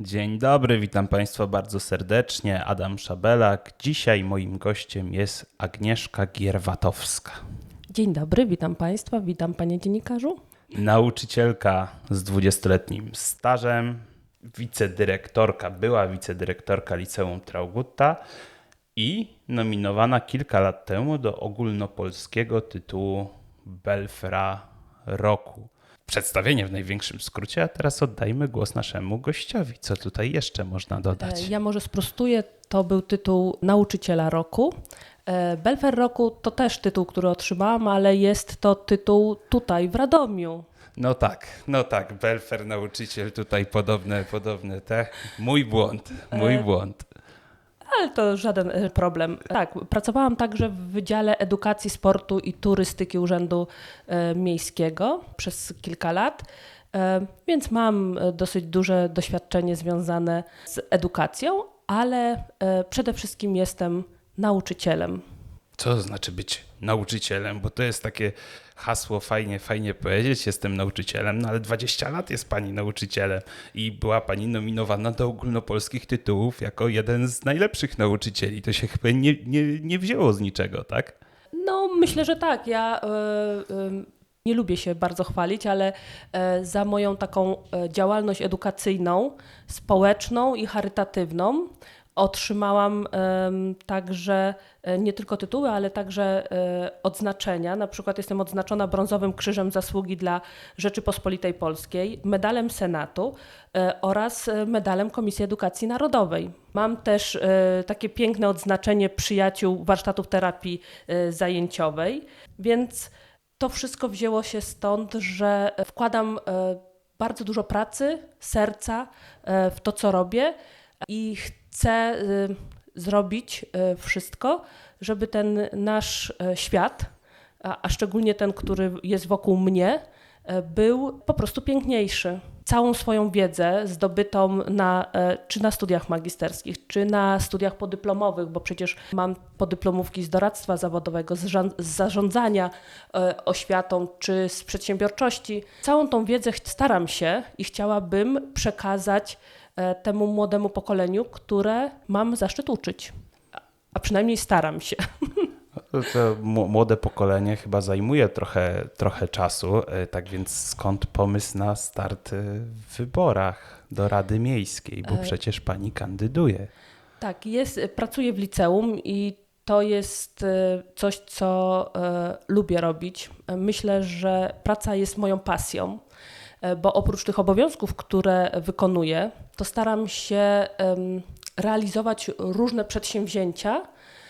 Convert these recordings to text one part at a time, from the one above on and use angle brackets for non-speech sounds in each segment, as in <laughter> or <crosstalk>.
Dzień dobry, witam Państwa bardzo serdecznie. Adam Szabelak. Dzisiaj moim gościem jest Agnieszka Gierwatowska. Dzień dobry, witam Państwa, witam Panie Dziennikarzu. Nauczycielka z 20-letnim stażem, wicedyrektorka, była wicedyrektorka Liceum Traugutta i nominowana kilka lat temu do ogólnopolskiego tytułu Belfra Roku. Przedstawienie w największym skrócie, a teraz oddajmy głos naszemu gościowi. Co tutaj jeszcze można dodać? E, Ja może sprostuję, to był tytuł Nauczyciela Roku. E, Belfer Roku to też tytuł, który otrzymałam, ale jest to tytuł tutaj w Radomiu. No tak, no tak, Belfer nauczyciel tutaj podobne, podobne te. Mój błąd, mój E, błąd. Ale to żaden e, problem. Tak, pracowałam także w Wydziale Edukacji, Sportu i Turystyki Urzędu e, Miejskiego przez kilka lat, e, więc mam dosyć duże doświadczenie związane z edukacją, ale przede wszystkim jestem nauczycielem. Co to znaczy być nauczycielem? Bo to jest takie hasło, fajnie, fajnie powiedzieć, jestem nauczycielem, no ale 20 lat jest pani nauczycielem i była pani nominowana do ogólnopolskich tytułów jako jeden z najlepszych nauczycieli. To się chyba nie, nie, nie wzięło z niczego, tak? No, myślę, że tak. Ja e, e, nie lubię się bardzo chwalić, ale e, za moją taką działalność edukacyjną, społeczną i charytatywną otrzymałam także e, nie tylko tytuły, ale także e, odznaczenia. Na przykład jestem odznaczona brązowym krzyżem zasługi dla Rzeczypospolitej Polskiej, medalem Senatu e, oraz medalem Komisji Edukacji Narodowej. Mam też takie piękne odznaczenie przyjaciół warsztatów terapii zajęciowej, więc to wszystko wzięło się stąd, że wkładam bardzo dużo pracy, serca w to, co robię i chcę y, zrobić y, wszystko, żeby ten nasz e, świat, a, szczególnie ten, który jest wokół mnie, był po prostu piękniejszy. Całą swoją wiedzę zdobytą na, czy na studiach magisterskich, czy na studiach podyplomowych, bo przecież mam podyplomówki z doradztwa zawodowego, z, zarządzania oświatą, czy z przedsiębiorczości. Całą tą wiedzę staram się i chciałabym przekazać temu młodemu pokoleniu, które mam zaszczyt uczyć. A- przynajmniej staram się. <laughs> To, młode pokolenie chyba zajmuje trochę, trochę czasu, e, tak więc skąd pomysł na start e, w wyborach do Rady Miejskiej, bo E. przecież pani kandyduje. Tak, jest, pracuję w liceum i to jest e, coś, co e, lubię robić. E, Myślę, że praca jest moją pasją, e, bo oprócz tych obowiązków, które wykonuję, to staram się realizować różne przedsięwzięcia,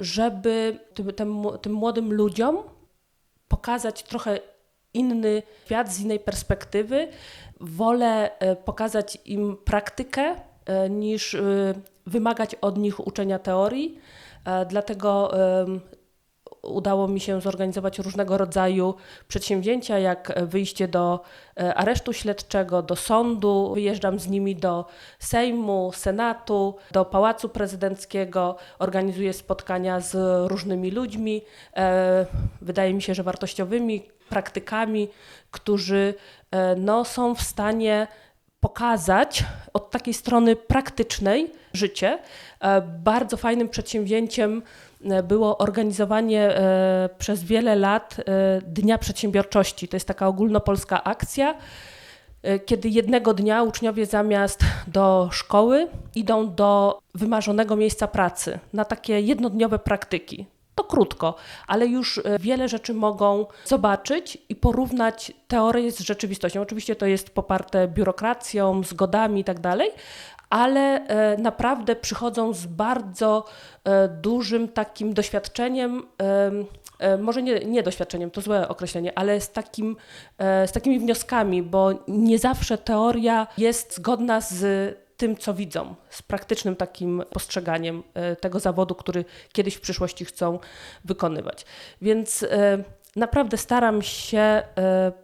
żeby tym, tym, tym młodym ludziom pokazać trochę inny świat z innej perspektywy. Wolę e, pokazać im praktykę e, niż e, wymagać od nich uczenia teorii. E, Dlatego udało mi się zorganizować różnego rodzaju przedsięwzięcia, jak wyjście do e, aresztu śledczego, do sądu. Wyjeżdżam z nimi do Sejmu, Senatu, do Pałacu Prezydenckiego, organizuję spotkania z różnymi ludźmi, e, wydaje mi się, że wartościowymi praktykami, którzy e, no, są w stanie pokazać od takiej strony praktycznej życie. E, Bardzo fajnym przedsięwzięciem e, było organizowanie e, przez wiele lat Dnia Przedsiębiorczości. To jest taka ogólnopolska akcja, kiedy jednego dnia uczniowie zamiast do szkoły idą do wymarzonego miejsca pracy na takie jednodniowe praktyki. To krótko, ale już e, wiele rzeczy mogą zobaczyć i porównać teorię z rzeczywistością. Oczywiście to jest poparte biurokracją, zgodami i tak ale e, naprawdę przychodzą z bardzo e, dużym takim doświadczeniem. em, Może nie, nie doświadczeniem, to złe określenie, ale z, takim, z takimi wnioskami, bo nie zawsze teoria jest zgodna z tym, co widzą, z praktycznym takim postrzeganiem e, tego zawodu, który kiedyś w przyszłości chcą wykonywać. Więc e, naprawdę staram się e,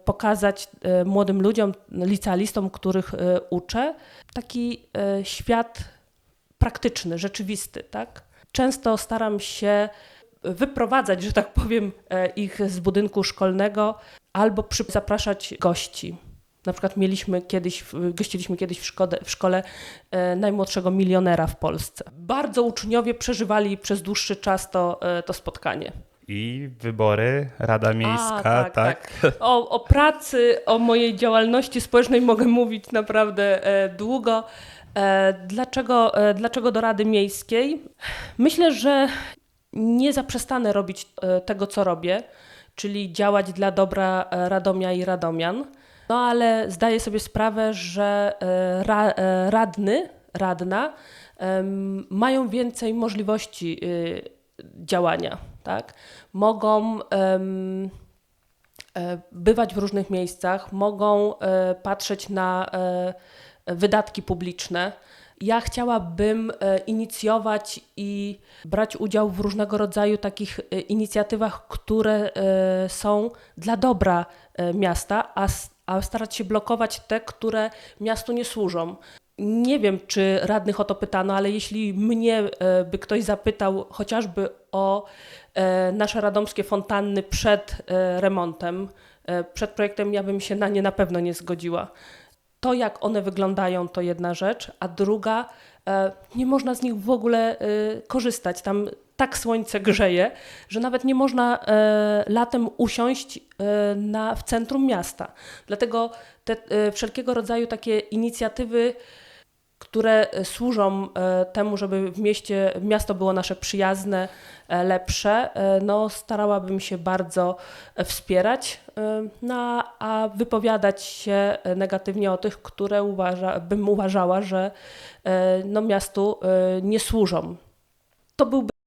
pokazać młodym ludziom, licealistom, których uczę, taki świat praktyczny, rzeczywisty, tak? Często staram się wyprowadzać, że tak powiem, ich z budynku szkolnego albo zapraszać gości. Na przykład mieliśmy kiedyś, gościliśmy kiedyś w szkole, w szkole e, najmłodszego milionera w Polsce. Bardzo uczniowie przeżywali przez dłuższy czas to, e, to spotkanie. I wybory, Rada Miejska, tak, tak? O, o pracy, o mojej działalności społecznej mogę mówić naprawdę e, długo. Dlaczego, dlaczego do Rady Miejskiej? Myślę, że nie zaprzestanę robić tego, co robię, czyli działać dla dobra Radomia i Radomian. No ale zdaję sobie sprawę, że e, ra, e, radny, radna mają więcej możliwości y, działania, tak? Mogą e, bywać w różnych miejscach, mogą patrzeć na wydatki publiczne. Ja chciałabym inicjować i brać udział w różnego rodzaju takich inicjatywach, które są dla dobra miasta, a, a starać się blokować te, które miastu nie służą. Nie wiem, czy radnych o to pytano, ale jeśli mnie e, by ktoś zapytał chociażby o e, nasze radomskie fontanny przed e, remontem, przed projektem, ja bym się na nie na pewno nie zgodziła. To, jak one wyglądają, to jedna rzecz, a druga, nie można z nich w ogóle korzystać. Tam tak słońce grzeje, że nawet nie można e, latem usiąść e, na, w centrum miasta. Dlatego te e, wszelkiego rodzaju takie inicjatywy, które e, służą e, temu, żeby w mieście, miasto było nasze przyjazne, e, lepsze, no starałabym się bardzo wspierać, no, a wypowiadać się negatywnie o tych, które uważa, bym uważała, że no, miastu nie służą. To byłby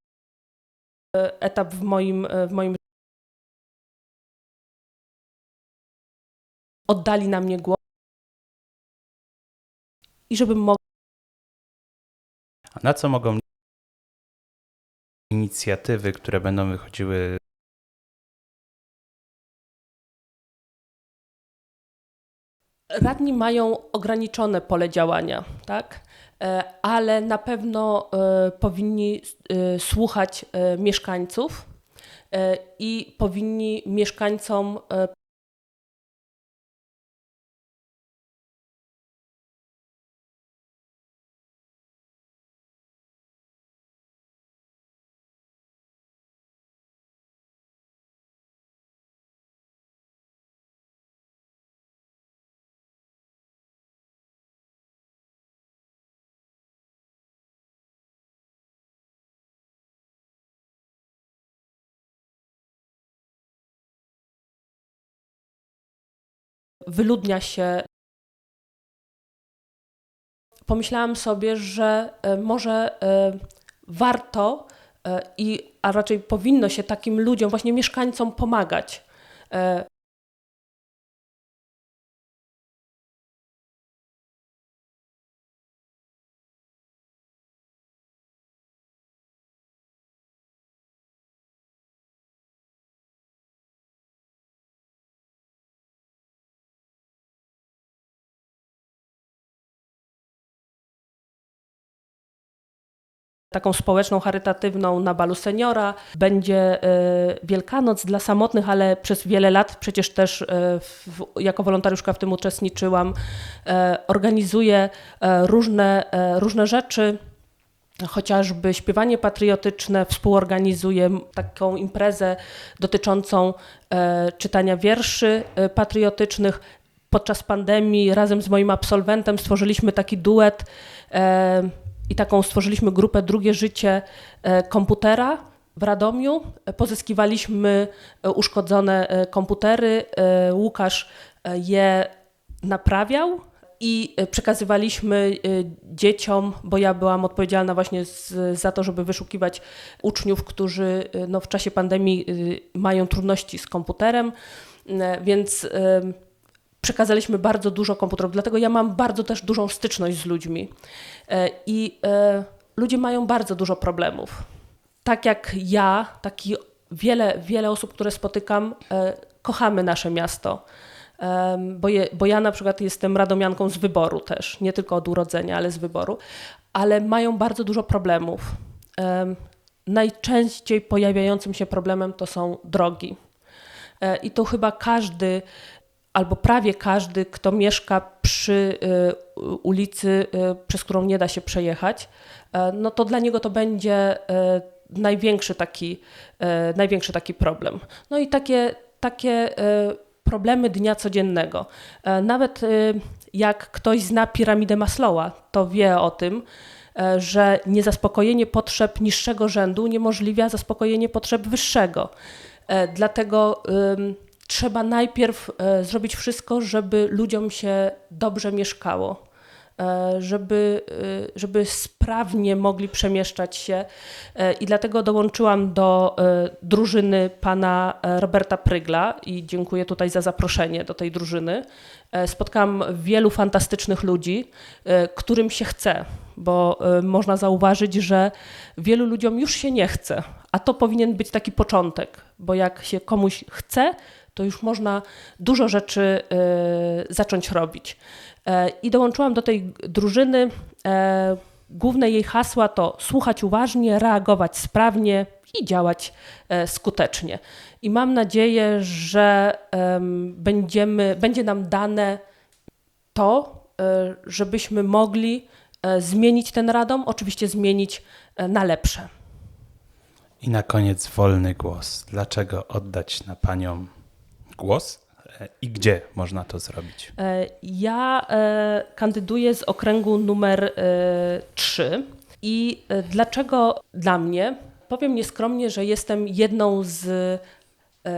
etap w moim, e, w moim oddali na mnie głos. I żebym mogła A na co mogą inicjatywy, które będą wychodziły Radni mają ograniczone pole działania, tak? E, ale na pewno e, powinni e, słuchać mieszkańców i powinni mieszkańcom wyludnia się. Pomyślałam sobie, że e, może e, warto e, i a raczej powinno się takim ludziom, właśnie mieszkańcom pomagać. Taką społeczną, charytatywną na balu seniora. Będzie e, Wielkanoc dla samotnych, ale przez wiele lat przecież też e, w, jako wolontariuszka w tym uczestniczyłam. E, Organizuję różne, różne rzeczy. Chociażby śpiewanie patriotyczne, współorganizuję m- taką imprezę dotyczącą e, czytania wierszy e, patriotycznych. Podczas pandemii razem z moim absolwentem stworzyliśmy taki duet e, i taką stworzyliśmy grupę Drugie Życie e, Komputera w Radomiu. E, Pozyskiwaliśmy e, uszkodzone komputery. Łukasz je naprawiał i przekazywaliśmy dzieciom, bo ja byłam odpowiedzialna właśnie z, za to, żeby wyszukiwać uczniów, którzy no, w czasie pandemii mają trudności z komputerem, więc przekazaliśmy bardzo dużo komputerów, dlatego ja mam bardzo też dużą styczność z ludźmi. E, I e, ludzie mają bardzo dużo problemów. Tak jak ja, tak i wiele, wiele osób, które spotykam, e, kochamy nasze miasto. Bo, je, bo ja na przykład jestem radomianką z wyboru też, nie tylko od urodzenia, ale z wyboru, ale mają bardzo dużo problemów. Em, Najczęściej pojawiającym się problemem to są drogi. I tu chyba każdy albo prawie każdy, kto mieszka przy y, ulicy, y, przez którą nie da się przejechać, e, no to dla niego to będzie e, największy taki, e, największy taki problem. No i takie, takie problemy dnia codziennego. Nawet jak ktoś zna piramidę Maslowa, to wie o tym, że niezaspokojenie potrzeb niższego rzędu uniemożliwia zaspokojenie potrzeb wyższego. Dlatego trzeba najpierw e, zrobić wszystko, żeby ludziom się dobrze mieszkało, e, żeby, e, żeby sprawnie mogli przemieszczać się. I dlatego dołączyłam do drużyny pana Roberta Prygla i dziękuję tutaj za zaproszenie do tej drużyny. Spotkałam wielu fantastycznych ludzi, którym się chce, bo można zauważyć, że wielu ludziom już się nie chce, a to powinien być taki początek, bo jak się komuś chce, to już można dużo rzeczy e, zacząć robić. E, I dołączyłam do tej drużyny. E, Główne jej hasła to słuchać uważnie, reagować sprawnie i działać skutecznie. I mam nadzieję, że em, będziemy, będzie nam dane to, żebyśmy mogli zmienić ten radom, oczywiście zmienić na lepsze. I na koniec wolny głos. Dlaczego oddać na panią głos i gdzie można to zrobić? E, Ja e, kandyduję z okręgu numer e, 3 i e, dlaczego dla mnie? Powiem nieskromnie, że jestem jedną z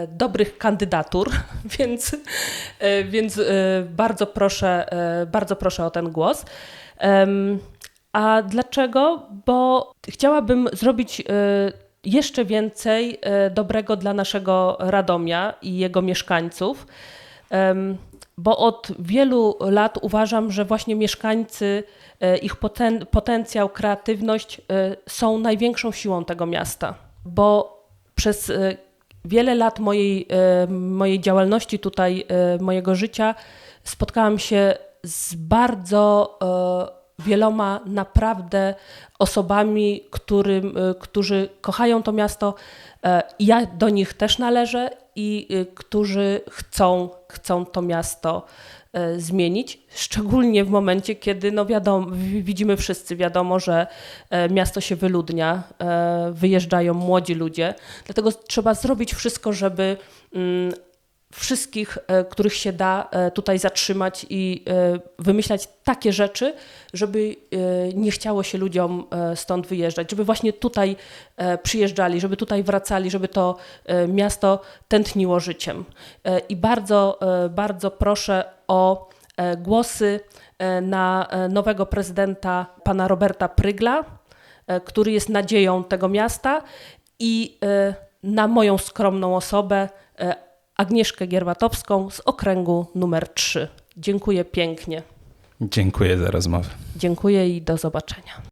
dobrych kandydatur, <laughs> więc, więc bardzo, proszę, bardzo proszę o ten głos. A dlaczego? Bo chciałabym zrobić jeszcze więcej e, dobrego dla naszego Radomia i jego mieszkańców. Bo od wielu lat uważam, że właśnie mieszkańcy, e, ich poten, potencjał, kreatywność e, są największą siłą tego miasta. Bo przez wiele lat mojej, mojej działalności tutaj, mojego życia, spotkałam się z bardzo wieloma naprawdę osobami, którym, e, którzy kochają to miasto. e, Ja do nich też należę i e, którzy chcą, chcą to miasto zmienić, szczególnie w momencie, kiedy no wiadomo, wi- widzimy wszyscy, wiadomo, że miasto się wyludnia, wyjeżdżają młodzi ludzie, dlatego trzeba zrobić wszystko, żeby mm, wszystkich, e, których się da e, tutaj zatrzymać i e, wymyślać takie rzeczy, żeby nie chciało się ludziom stąd wyjeżdżać, żeby właśnie tutaj przyjeżdżali, żeby tutaj wracali, żeby to miasto tętniło życiem. I bardzo, bardzo proszę o głosy na nowego prezydenta, pana Roberta Prygla, który jest nadzieją tego miasta i na moją skromną osobę, Agnieszkę Gierwatowską z okręgu numer 3. Dziękuję pięknie. Dziękuję za rozmowę. Dziękuję i do zobaczenia.